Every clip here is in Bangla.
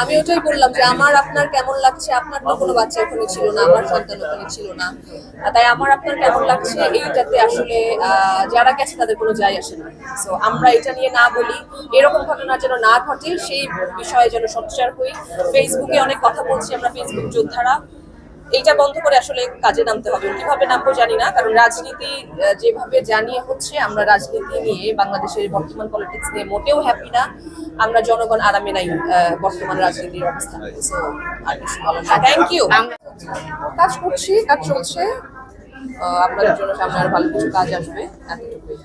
আমি ওটাই বললাম যে আমার আপনার কেমন লাগছে? আপনার তো কোনো বাচ্চা ওখানে ছিল না, আমার সন্তান ওখানে ছিল না। তাই আমার আপনার কেমন লাগছে এইটাতে আসলে যারা গেছে তাদের কোনো যাই আসে না। সো আমরা এটা নিয়ে না বলি, এরকম ঘটনা যেন না ঘটে, সেই বিষয়ে যেন সোচ্চার হই ফেসবুকে অনেক কথা বলছি আমরা ফেসবুক যোদ্ধারা। এইটা বন্ধ করে আসলে কাজে নামতে হবে। কীভাবে নামবো জানি না কারণ রাজনীতি যেভাবে জানিয়ে হচ্ছে আমরা রাজনীতি নিয়ে বাংলাদেশের বর্তমান পলিটিক্স নিয়ে মোটেও হ্যাপি না। আমরা জনগণ আরামে নাই বর্তমান রাজনীতির অবস্থা। থ্যাংক ইউ কাজ করছি কাজ চলছে। আপনাদের জন্য সামনে আর ভালো কিছু কাজ আসবে এতটুকুই।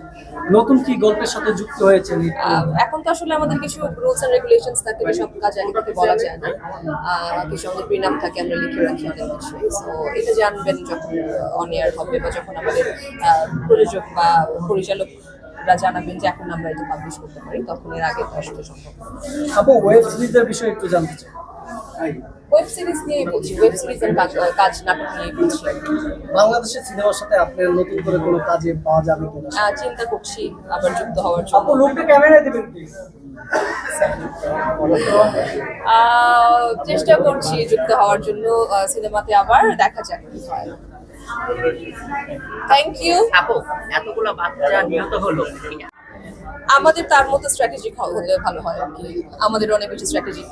নতুন কি গল্পের সাথে যুক্ত হয়েছেন? আহ, এখন তো আসলে আমাদের কিছু রুলস এন্ড রেগুলেশনস থাকে সব কাজ আগে থেকে বলা যায় না। আহ, কিছু আমাদের প্রিনাম থাকে আমরা লিখে রাখি অনেক কিছু সো এটা জানবেন যখন অন এয়ার হবে বা যখন আমাদের আহ, প্রযোজক বা পরিচালকরা জানাবেন যে এখন আমরা এটা পাবলিশ করতে পারি তখন এর আগে তো আসলে সম্ভব। আপু ওয়েব সিরিজের বিষয়ে একটু জানতে চাই। ওয়েব সিরিজ নিয়েই বলছি ওয়েব সিরিজের কাজ কাজ নাটক নিয়েই বলছি। বাংলাদেশের সিনেমার সাথে আপনার নতুন করে কোনো কাজে পাওয়া যাবে কিনা? চিন্তা করছি আবার যুক্ত হওয়ার আপু লোকটা ক্যামেরায় দেবেন প্লিজ আহ, চেষ্টা করছি যুক্ত হওয়ার জন্য আহ, সিনেমাতে আবার দেখা যাক কি হয়। থ্যাংক ইউ আপু এতগুলো বাচ্চা নিহত হলো। আমাদের তার মতো স্ট্র্যাটেজিক হলে ভালো হয় আর কি। আমাদের অনেক বেশি স্ট্র্যাটেজি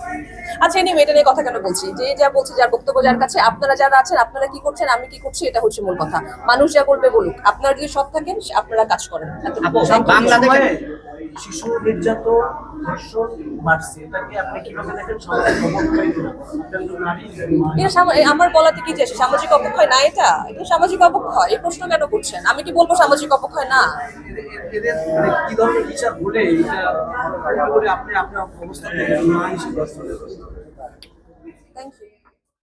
আচ্ছা এনি এটা নিয়ে কথা কেন বলছি? যে যা বলছে, যার বক্তব্য, যার কাছে আপনারা যারা আছেন, আপনারা কি করছেন, আমি কি করছি, এটা হচ্ছে মূল কথা। মানুষ যা বলবে বলুক। আপনারা যদি সব থাকেন আপনারা কাজ করেন। you. বাংলাদেশে শিশু নির্যাতন ধর্ষণ বাড়ছে এটাকে আপনি কীভাবে দেখেন? অবক্ষয় এ আমার বলাতে কি যে সামাজিক অবক্ষয় না এটা? এটা সামাজিক অবক্ষয়। এই প্রশ্ন কেন করছেন? আমি কি বলব সামাজিক অবক্ষয় না? এদের- মানে কি ধরনের বিচার হলে আপনি আপনার অবস্থা থেকে না হিসেবে থ্যাংক ইউ